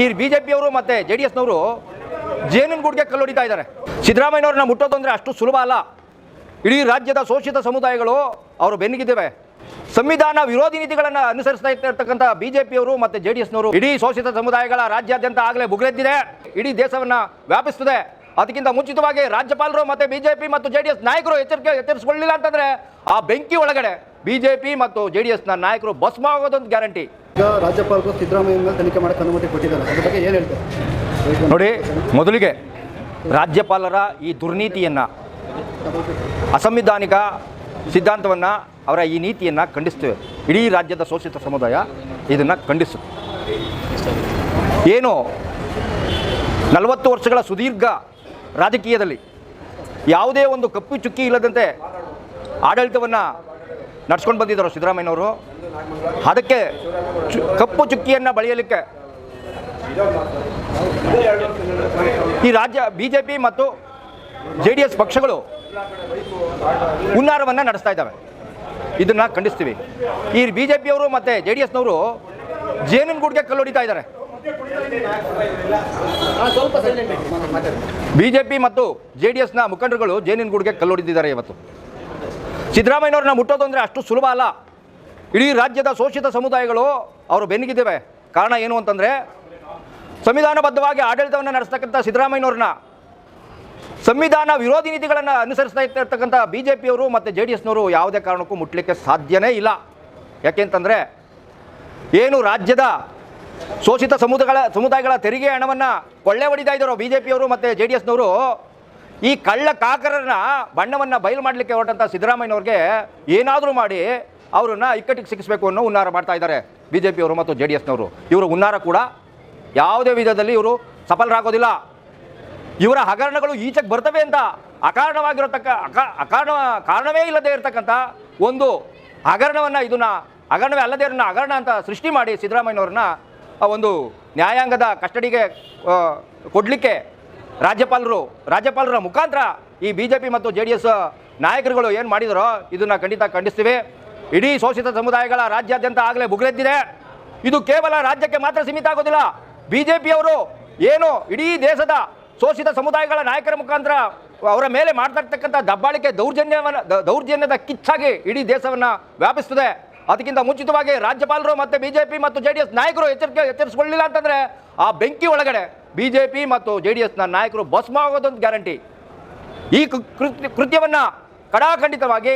ಈ ಬಿಜೆಪಿಯವರು ಮತ್ತೆ ಜೆ ಡಿ ಎಸ್ನವರು ಜೇನುಗೂಡಿಗೆ ಕಲ್ಲೊಡಿತಾ ಇದ್ದಾರೆ. ಸಿದ್ದರಾಮಯ್ಯವ್ರನ್ನ ಮುಟ್ಟೋದಂದ್ರೆ ಅಷ್ಟು ಸುಲಭ ಅಲ್ಲ. ಇಡೀ ರಾಜ್ಯದ ಶೋಷಿತ ಸಮುದಾಯಗಳು ಅವರು ಬೆನ್ನಿಗಿದ್ದೇವೆ. ಸಂವಿಧಾನ ವಿರೋಧಿ ನೀತಿಗಳನ್ನು ಅನುಸರಿಸ್ತಾ ಇರ್ತಕ್ಕಂಥ ಬಿಜೆಪಿಯವರು ಮತ್ತೆ ಜೆ ಡಿ ಎಸ್ನವರು ಇಡೀ ಶೋಷಿತ ಸಮುದಾಯಗಳ ರಾಜ್ಯಾದ್ಯಂತ ಆಗಲೇ ಬುಗ್ರೆದ್ದಿದೆ ಇಡೀ ದೇಶವನ್ನ ವ್ಯಾಪಿಸ್ತದೆ. ಅದಕ್ಕಿಂತ ಮುಂಚಿತವಾಗಿ ರಾಜ್ಯಪಾಲರು ಮತ್ತೆ ಬಿಜೆಪಿ ಮತ್ತು ಜೆ ಡಿ ಎಸ್ ನಾಯಕರು ಎಚ್ಚರಿಕೆ ಎಚ್ಚರಿಸಿಕೊಳ್ಳಿಲ್ಲ ಅಂತಂದ್ರೆ ಆ ಬೆಂಕಿ ಒಳಗಡೆ ಬಿಜೆಪಿ ಮತ್ತು ಜೆ ಡಿ ಎಸ್ನ ನಾಯಕರು ಭಸ್ಮ ಆಗೋದೊಂದು ಗ್ಯಾರಂಟಿ. ಈಗ ರಾಜ್ಯಪಾಲರು ಸಿದ್ದರಾಮಯ್ಯ ಮೇಲೆ ತನಿಖೆ ಮಾಡಕ್ಕೆ ಅನುಮತಿ ಕೊಟ್ಟಿದ್ದಾರೆ. ಅದ್ರ ಬಗ್ಗೆ ಏನು ಹೇಳ್ತಾರೆ? ನೋಡಿ, ಮೊದಲಿಗೆ ರಾಜ್ಯಪಾಲರ ಈ ದುರ್ನೀತಿಯನ್ನ, ಅಸಂವಿಧಾನಿಕ ಸಿದ್ಧಾಂತವನ್ನು ಅವರ ಈ ನೀತಿಯನ್ನು ಖಂಡಿಸ್ತೇವೆ. ಇಡೀ ರಾಜ್ಯದ ಶೋಷಿತ ಸಮುದಾಯ ಇದನ್ನು ಖಂಡಿಸುತ್ತೆ ಏನು, ನಲವತ್ತು ವರ್ಷಗಳ ಸುದೀರ್ಘ ರಾಜಕೀಯದಲ್ಲಿ ಯಾವುದೇ ಒಂದು ಕಪ್ಪು ಚುಕ್ಕಿ ಇಲ್ಲದಂತೆ ಆಡಳಿತವನ್ನು ನಡ್ಸ್ಕೊಂಡು ಬಂದಿದ್ದರು ಸಿದ್ದರಾಮಯ್ಯನವರು. ಅದಕ್ಕೆ ಕಪ್ಪು ಚುಕ್ಕಿಯನ್ನು ಬಳಿಯಲಿಕ್ಕೆ ಈ ರಾಜ್ಯ ಬಿ ಜೆ ಪಿ ಮತ್ತು ಜೆ ಡಿ ಎಸ್ ಪಕ್ಷಗಳು ಹುನ್ನಾರವನ್ನು ನಡೆಸ್ತಾ ಇದ್ದಾವೆ. ಇದನ್ನು ಖಂಡಿಸ್ತೀವಿ. ಈ ಬಿ ಜೆ ಪಿಯವರು ಮತ್ತು ಜೆ ಡಿ ಎಸ್ನವರು ಜೇನಿನ ಕಲ್ಲೊಡಿತಾ ಇದ್ದಾರೆ. ಬಿ ಜೆ ಪಿ ಮತ್ತು ಜೆ ಡಿ ಎಸ್ನ ಮುಖಂಡರುಗಳು ಜೇನಿನಗೂಡಿಗೆ ಕಲ್ಲೊಡಿದಿದ್ದಾರೆ ಇವತ್ತು. ಸಿದ್ದರಾಮಯ್ಯವ್ರನ್ನ ಅಂದರೆ ಅಷ್ಟು ಸುಲಭ ಅಲ್ಲ. ಇಡೀ ರಾಜ್ಯದ ಶೋಷಿತ ಸಮುದಾಯಗಳು ಅವರು ಬೆನ್ನಿಗಿದ್ದೇವೆ ಕಾರಣ ಏನು ಅಂತಂದರೆ, ಸಂವಿಧಾನಬದ್ಧವಾಗಿ ಆಡಳಿತವನ್ನು ನಡೆಸ್ತಕ್ಕಂಥ ಸಿದ್ದರಾಮಯ್ಯವ್ರನ್ನ ಸಂವಿಧಾನ ವಿರೋಧಿ ನೀತಿಗಳನ್ನು ಅನುಸರಿಸ್ತಾ ಇರ್ತಕ್ಕಂಥ ಬಿ ಜೆ ಪಿಯವರು ಮತ್ತು ಜೆ ಡಿ ಎಸ್ನವರು ಯಾವುದೇ ಕಾರಣಕ್ಕೂ ಮುಟ್ಟಲಿಕ್ಕೆ ಸಾಧ್ಯನೇ ಇಲ್ಲ. ಯಾಕೆಂತಂದರೆ ಏನು ರಾಜ್ಯದ ಶೋಷಿತ ಸಮುದಾಯಗಳ ಸಮುದಾಯಗಳ ತೆರಿಗೆ ಹಣವನ್ನು ಕೊಳ್ಳೆ ಹೊಡಿತಾ ಇದ್ದಾರೋ ಬಿ ಜೆ ಪಿಯವರು ಮತ್ತು ಜೆ ಡಿ ಎಸ್ನವರು ಈ ಕಳ್ಳ ಕಾಕರನ್ನ ಬಣ್ಣವನ್ನು ಬಯಲು ಮಾಡಲಿಕ್ಕೆ ಹೊರಟಂಥ ಸಿದ್ದರಾಮಯ್ಯನವ್ರಿಗೆ ಏನಾದರೂ ಮಾಡಿ ಅವರನ್ನು ಇಕ್ಕಟ್ಟಿಗೆ ಸಿಕ್ಕಿಸಬೇಕು ಅನ್ನೋ ಹುನ್ನಾರ ಮಾಡ್ತಾ ಇದ್ದಾರೆ ಬಿ ಜೆ ಪಿಯವರು ಮತ್ತು ಜೆ ಡಿ ಎಸ್ನವರು ಇವರ ಹುನ್ನಾರ ಕೂಡ ಯಾವುದೇ ವಿಧದಲ್ಲಿ ಇವರು ಸಫಲರಾಗೋದಿಲ್ಲ. ಇವರ ಹಗರಣಗಳು ಈಚೆಗೆ ಬರ್ತವೆ ಅಂತ ಅಕಾರಣವಾಗಿರತಕ್ಕ ಅಕ ಅಕಾರಣ ಕಾರಣವೇ ಇಲ್ಲದೆ ಇರತಕ್ಕಂಥ ಒಂದು ಹಗರಣವನ್ನು ಇದನ್ನ ಹಗರಣವೇ ಅಲ್ಲದೆ ಇರೋ ಹಗರಣ ಅಂತ ಸೃಷ್ಟಿ ಮಾಡಿ ಸಿದ್ದರಾಮಯ್ಯನವ್ರನ್ನ ಒಂದು ನ್ಯಾಯಾಂಗದ ಕಸ್ಟಡಿಗೆ ಕೊಡಲಿಕ್ಕೆ ರಾಜ್ಯಪಾಲರು, ರಾಜ್ಯಪಾಲರ ಮುಖಾಂತರ ಈ ಬಿ ಜೆ ಪಿ ಮತ್ತು ಜೆ ಡಿ ಎಸ್ ನಾಯಕರುಗಳು ಏನು ಮಾಡಿದರೋ ಇದನ್ನು ಖಂಡಿತ ಖಂಡಿಸ್ತೀವಿ. ಇಡೀ ಶೋಷಿತ ಸಮುದಾಯಗಳ ರಾಜ್ಯಾದ್ಯಂತ ಆಗಲೇ ಬುಗ್ರೆದ್ದಿದೆ ಇದು ಕೇವಲ ರಾಜ್ಯಕ್ಕೆ ಮಾತ್ರ ಸೀಮಿತ ಆಗೋದಿಲ್ಲ. ಬಿ ಜೆ ಪಿಯವರು ಏನು ಇಡೀ ದೇಶದ ಶೋಷಿತ ಸಮುದಾಯಗಳ ನಾಯಕರ ಮುಖಾಂತರ ಅವರ ಮೇಲೆ ಮಾಡ್ತಾ ದಬ್ಬಾಳಿಕೆ ದೌರ್ಜನ್ಯವನ್ನು ದೌರ್ಜನ್ಯದ ಕಿಚ್ಚಾಗಿ ಇಡೀ ದೇಶವನ್ನು ವ್ಯಾಪಿಸ್ತದೆ. ಅದಕ್ಕಿಂತ ಮುಂಚಿತವಾಗಿ ರಾಜ್ಯಪಾಲರು ಮತ್ತು ಬಿಜೆಪಿ ಮತ್ತು ಜೆ ಡಿ ಎಸ್ ನಾಯಕರು ಎಚ್ಚರಿಕೆ ಎಚ್ಚರಿಸಿಕೊಳ್ಳಿಲ್ಲ ಅಂತಂದರೆ ಆ ಬೆಂಕಿ ಒಳಗಡೆ ಬಿಜೆಪಿ ಮತ್ತು ಜೆ ಡಿ ಎಸ್ನ ನಾಯಕರು ಭಸ್ಮ ಆಗೋದೊಂದು ಗ್ಯಾರಂಟಿ. ಈ ಕೃತ್ಯವನ್ನು ಕಡಾಖಂಡಿತವಾಗಿ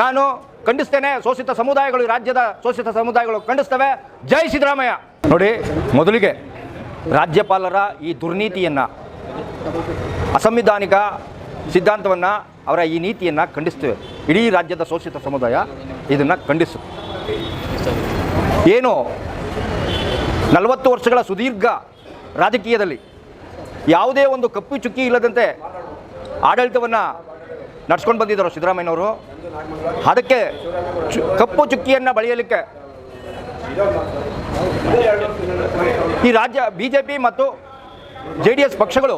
ನಾನು ಖಂಡಿಸ್ತೇನೆ. ಶೋಷಿತ ಸಮುದಾಯಗಳು, ರಾಜ್ಯದ ಶೋಷಿತ ಸಮುದಾಯಗಳು ಖಂಡಿಸ್ತವೆ. ಜೈ ಸಿದ್ದರಾಮಯ್ಯ. ನೋಡಿ, ಮೊದಲಿಗೆ ರಾಜ್ಯಪಾಲರ ಈ ದುರ್ನೀತಿಯನ್ನು, ಅಸಂವಿಧಾನಿಕ ಸಿದ್ಧಾಂತವನ್ನು ಅವರ ಈ ನೀತಿಯನ್ನು ಖಂಡಿಸ್ತೇವೆ. ಇಡೀ ರಾಜ್ಯದ ಶೋಷಿತ ಸಮುದಾಯ ಇದನ್ನು ಖಂಡಿಸು. ಏನು? ನಲವತ್ತು ವರ್ಷಗಳ ಸುದೀರ್ಘ ರಾಜಕೀಯದಲ್ಲಿ ಯಾವುದೇ ಒಂದು ಕಪ್ಪು ಚುಕ್ಕಿ ಇಲ್ಲದಂತೆ ಆಡಳಿತವನ್ನು ನಡ್ಸ್ಕೊಂಡು ಬಂದಿದ್ದರು ಸಿದ್ದರಾಮಯ್ಯನವರು. ಅದಕ್ಕೆ ಕಪ್ಪು ಚುಕ್ಕಿಯನ್ನು ಬಳಿಯಲಿಕ್ಕೆ ಈ ರಾಜ್ಯ ಬಿ ಜೆ ಪಿ ಮತ್ತು ಜೆ ಡಿ ಎಸ್ ಪಕ್ಷಗಳು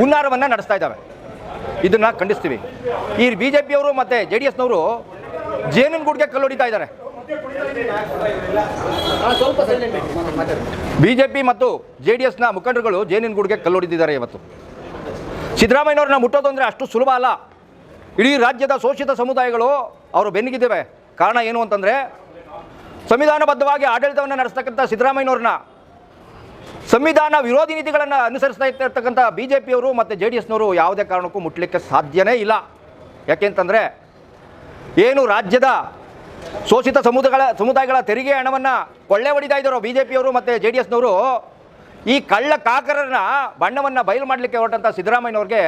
ಹುನ್ನಾರವನ್ನು ನಡೆಸ್ತಾ ಇದ್ದಾವೆ. ಇದನ್ನು ಖಂಡಿಸ್ತೀವಿ. ಈ ಬಿ ಜೆ ಪಿಯವರು ಮತ್ತು ಜೆ ಡಿ ಎಸ್ನವರು ಜೇನುಗೂಡಿಗೆ ಕಲ್ಲೊಡಿತಾ ಇದ್ದಾರೆ. ಸ್ವಲ್ಪ ಸೈಲೆಂಟ್ ಮಾತಾಡಿ ಬಿ ಜೆ ಪಿ ಮತ್ತು ಜೆ ಡಿ ಎಸ್ನ ಮುಖಂಡರುಗಳು ಜೇನಿನಗೂಡಿಗೆ ಕಲ್ಲೊಡಿದಿದ್ದಾರೆ ಇವತ್ತು. ಸಿದ್ದರಾಮಯ್ಯನವ್ರನ್ನ ಮುಟ್ಟೋದು ಅಂದರೆ ಅಷ್ಟು ಸುಲಭ ಅಲ್ಲ. ಇಡೀ ರಾಜ್ಯದ ಶೋಷಿತ ಸಮುದಾಯಗಳು ಅವರು ಬೆನ್ನಿಗಿದ್ದೇವೆ ಕಾರಣ ಏನು ಅಂತಂದರೆ, ಸಂವಿಧಾನಬದ್ಧವಾಗಿ ಆಡಳಿತವನ್ನು ನಡೆಸ್ತಕ್ಕಂಥ ಸಿದ್ದರಾಮಯ್ಯನವ್ರನ್ನ, ಸಂವಿಧಾನ ವಿರೋಧಿ ನೀತಿಗಳನ್ನು ಅನುಸರಿಸ್ತಾ ಇರ್ತಕ್ಕಂಥ ಬಿ ಜೆ ಪಿಯವರು ಮತ್ತು ಜೆ ಡಿ ಎಸ್ನವರು ಯಾವುದೇ ಕಾರಣಕ್ಕೂ ಮುಟ್ಟಲಿಕ್ಕೆ ಸಾಧ್ಯನೇ ಇಲ್ಲ. ಯಾಕೆಂತಂದರೆ ಏನು ರಾಜ್ಯದ ಶೋಷಿತ ಸಮುದಾಯಗಳ ಸಮುದಾಯಗಳ ತೆರಿಗೆ ಹಣವನ್ನು ಕೊಳ್ಳೆ ಹೊಡಿತಾ ಇದ್ದಾರೆ ಬಿ ಜೆ ಪಿಯವರು ಮತ್ತು ಜೆ ಡಿ ಎಸ್ನವರು ಈ ಕಳ್ಳ ಕಾಕರನ್ನ ಬಣ್ಣವನ್ನು ಬಯಲು ಮಾಡಲಿಕ್ಕೆ ಹೊರಟಂಥ ಸಿದ್ದರಾಮಯ್ಯನವ್ರಿಗೆ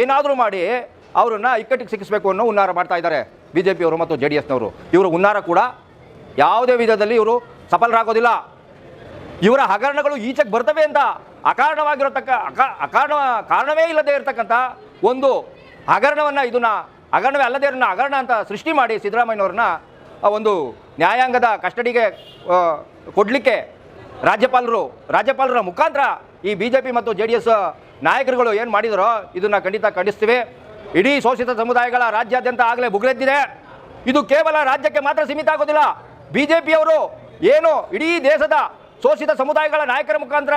ಏನಾದರೂ ಮಾಡಿ ಅವರನ್ನು ಇಕ್ಕಟ್ಟಿಗೆ ಸಿಕ್ಕಿಸಬೇಕು ಅನ್ನೋ ಹುನ್ನಾರ ಮಾಡ್ತಾ ಇದ್ದಾರೆ ಬಿ ಜೆ ಪಿಯವರು ಮತ್ತು ಜೆ ಡಿ ಎಸ್ನವರು ಇವರು ಹುನ್ನಾರ ಕೂಡ ಯಾವುದೇ ವಿಧದಲ್ಲಿ ಇವರು ಸಫಲರಾಗೋದಿಲ್ಲ. ಇವರ ಹಗರಣಗಳು ಈಚೆಗೆ ಬರ್ತವೆ ಅಂತ ಅಕಾರಣವಾಗಿರತಕ್ಕ ಅಕ ಅಕಾರಣ ಕಾರಣವೇ ಇಲ್ಲದೆ ಇರತಕ್ಕಂಥ ಒಂದು ಹಗರಣವನ್ನು ಇದನ್ನ ಹಗರಣವೇ ಅಲ್ಲದೇ ಇರೋ ಹಗರಣ ಅಂತ ಸೃಷ್ಟಿ ಮಾಡಿ ಸಿದ್ದರಾಮಯ್ಯನವ್ರನ್ನ ಆ ಒಂದು ನ್ಯಾಯಾಂಗದ ಕಸ್ಟಡಿಗೆ ಕೊಡಲಿಕ್ಕೆ ರಾಜ್ಯಪಾಲರು, ರಾಜ್ಯಪಾಲರ ಮುಖಾಂತರ ಈ ಬಿ ಜೆ ಪಿ ಮತ್ತು ಜೆ ಡಿ ಎಸ್ ನಾಯಕರುಗಳು ಏನು ಮಾಡಿದರೋ ಇದನ್ನು ಖಂಡಿತ ಖಂಡಿಸ್ತೀವಿ. ಇಡೀ ಶೋಷಿತ ಸಮುದಾಯಗಳ ರಾಜ್ಯಾದ್ಯಂತ ಆಗಲೇ ಬುಗುಳೆದ್ದಿದೆ ಇದು ಕೇವಲ ರಾಜ್ಯಕ್ಕೆ ಮಾತ್ರ ಸೀಮಿತ ಆಗೋದಿಲ್ಲ. ಬಿ ಜೆ ಪಿಯವರು ಏನು ಇಡೀ ದೇಶದ ಶೋಷಿತ ಸಮುದಾಯಗಳ ನಾಯಕರ ಮುಖಾಂತರ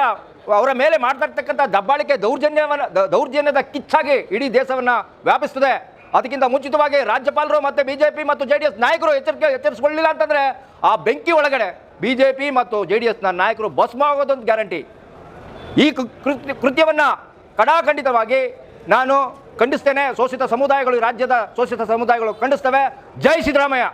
ಅವರ ಮೇಲೆ ಮಾಡ್ತಾ ಇರ್ತಕ್ಕಂಥ ದಬ್ಬಾಳಿಕೆ ದೌರ್ಜನ್ಯವನ್ನು ದೌರ್ಜನ್ಯದ ಕಿಚ್ಚಾಗಿ ಇಡೀ ದೇಶವನ್ನು ವ್ಯಾಪಿಸ್ತದೆ. ಅದಕ್ಕಿಂತ ಮುಂಚಿತವಾಗಿ ರಾಜ್ಯಪಾಲರು ಮತ್ತು ಬಿ ಜೆ ಪಿ ಮತ್ತು ಜೆ ಡಿ ಎಸ್ ನಾಯಕರು ಎಚ್ಚರಿಕೆ ಎಚ್ಚರಿಸಿಕೊಳ್ಳಿಲ್ಲ ಅಂತಂದರೆ ಆ ಬೆಂಕಿ ಒಳಗಡೆ ಬಿ ಜೆ ಪಿ ಮತ್ತು ಜೆ ಡಿ ಎಸ್ನ ನಾಯಕರು ಭಸ್ಮ ಆಗೋದೊಂದು ಗ್ಯಾರಂಟಿ. ಈ ಕೃತ್ಯವನ್ನ ಕೃತ್ಯ ಕೃತ್ಯವನ್ನು ಕಡಾಖಂಡಿತವಾಗಿ ನಾನು ಖಂಡಿಸ್ತೇನೆ, ಶೋಷಿತ ಸಮುದಾಯಗಳು ರಾಜ್ಯದ ಶೋಷಿತ ಸಮುದಾಯಗಳು ಖಂಡಿಸ್ತವೆ. ಜೈ ಸಿದ್ದರಾಮಯ್ಯ!